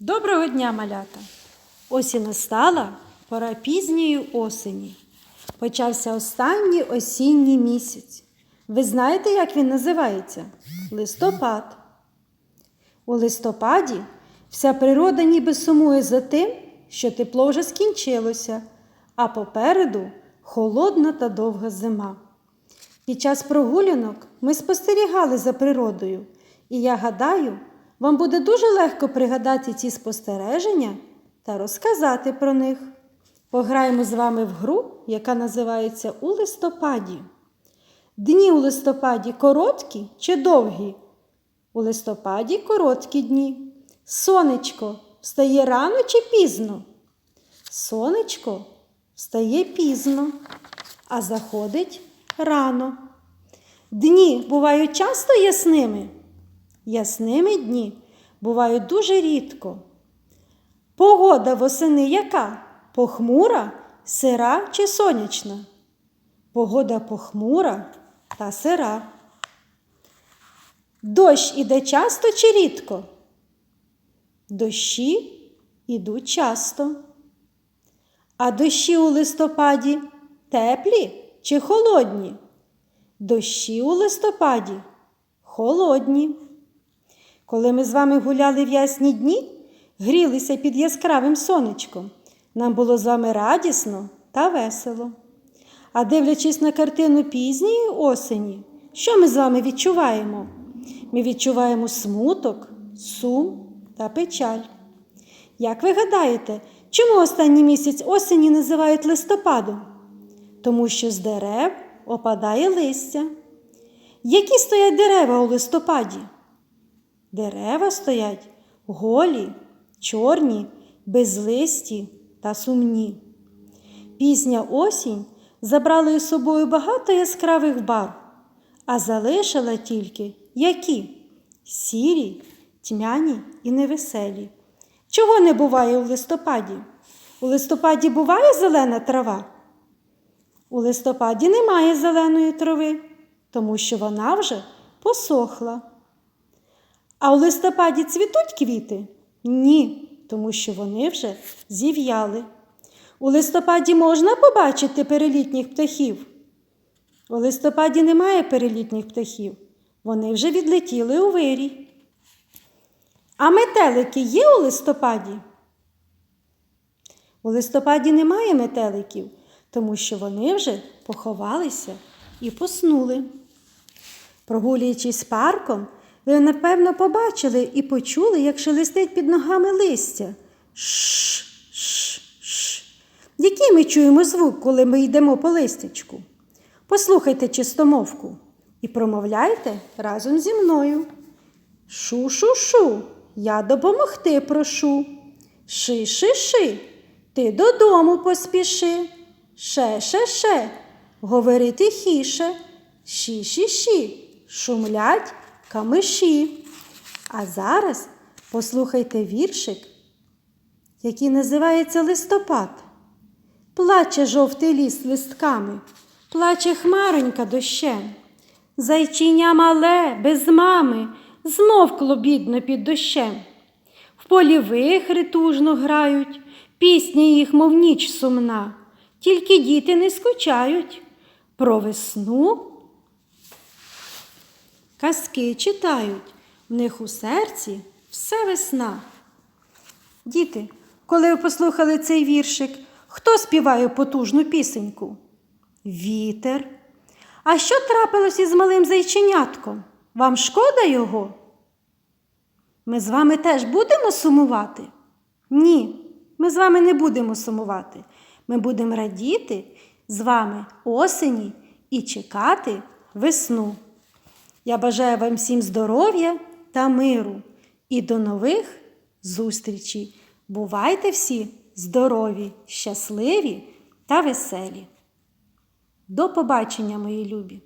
Доброго дня, малята! Ось і настала пора пізньої осені. Почався останній осінній місяць. Ви знаєте, як він називається? Листопад. У листопаді вся природа ніби сумує за тим, що тепло вже скінчилося, а попереду холодна та довга зима. Під час прогулянок ми спостерігали за природою, і я гадаю, вам буде дуже легко пригадати ці спостереження та розказати про них. Пограємо з вами в гру, яка називається У листопаді. Дні у листопаді короткі чи довгі? У листопаді короткі дні. Сонечко встає рано чи пізно? Сонечко встає пізно, а заходить рано. Дні бувають часто ясними. Ясними дні бувають дуже рідко. Погода восени яка? Похмура, сира чи сонячна? Погода похмура та сира. Дощ іде часто чи рідко? Дощі ідуть часто. А дощі у листопаді теплі чи холодні? Дощі у листопаді холодні. Коли ми з вами гуляли в ясні дні, грілися під яскравим сонечком, нам було з вами радісно та весело. А дивлячись на картину пізньої осені, що ми з вами відчуваємо? Ми відчуваємо смуток, сум та печаль. Як ви гадаєте, чому останній місяць осені називають листопадом? Тому що з дерев опадає листя. Які стоять дерева у листопаді? Дерева стоять голі, чорні, безлисті та сумні. Пізня осінь забрала із собою багато яскравих барв, а залишила тільки які? Сірі, тьмяні і невеселі. Чого не буває у листопаді? У листопаді буває зелена трава? У листопаді немає зеленої трави, тому що вона вже посохла. А у листопаді цвітуть квіти? Ні, тому що вони вже зів'яли. У листопаді можна побачити перелітніх птахів. У листопаді немає перелітніх птахів. Вони вже відлетіли у вирій. А метелики є у листопаді? У листопаді немає метеликів, тому що вони вже поховалися і поснули. Прогулюючись парком, ви, напевно, побачили і почули, як шелестить під ногами листя. Ш, ш, ш. Який ми чуємо звук, коли ми йдемо по листячку? Послухайте чистомовку і промовляйте разом зі мною. Шу-шу-шу, я допомогти прошу. Ши-ши-ши, ти додому поспіши. Ше-ше-ше, говори тихіше. Ші-ші-ші, шумлять камиші. А зараз послухайте віршик, який називається листопад. Плаче жовтий ліс листками, плаче хмаронька дощем. Зайчиня мале, без мами, змовкло бідно під дощем. В полі вихри тужно грають, пісня їх, мов ніч сумна, тільки діти не скучають. Про весну казки читають, в них у серці все весна. Діти, коли ви послухали цей віршик, хто співає потужну пісеньку? Вітер. А що трапилось із малим зайченятком? Вам шкода його? Ми з вами теж будемо сумувати? Ні, ми з вами не будемо сумувати. Ми будемо радіти з вами осені і чекати весну. Я бажаю вам всім здоров'я та миру і до нових зустрічей. Бувайте всі здорові, щасливі та веселі. До побачення, мої любі!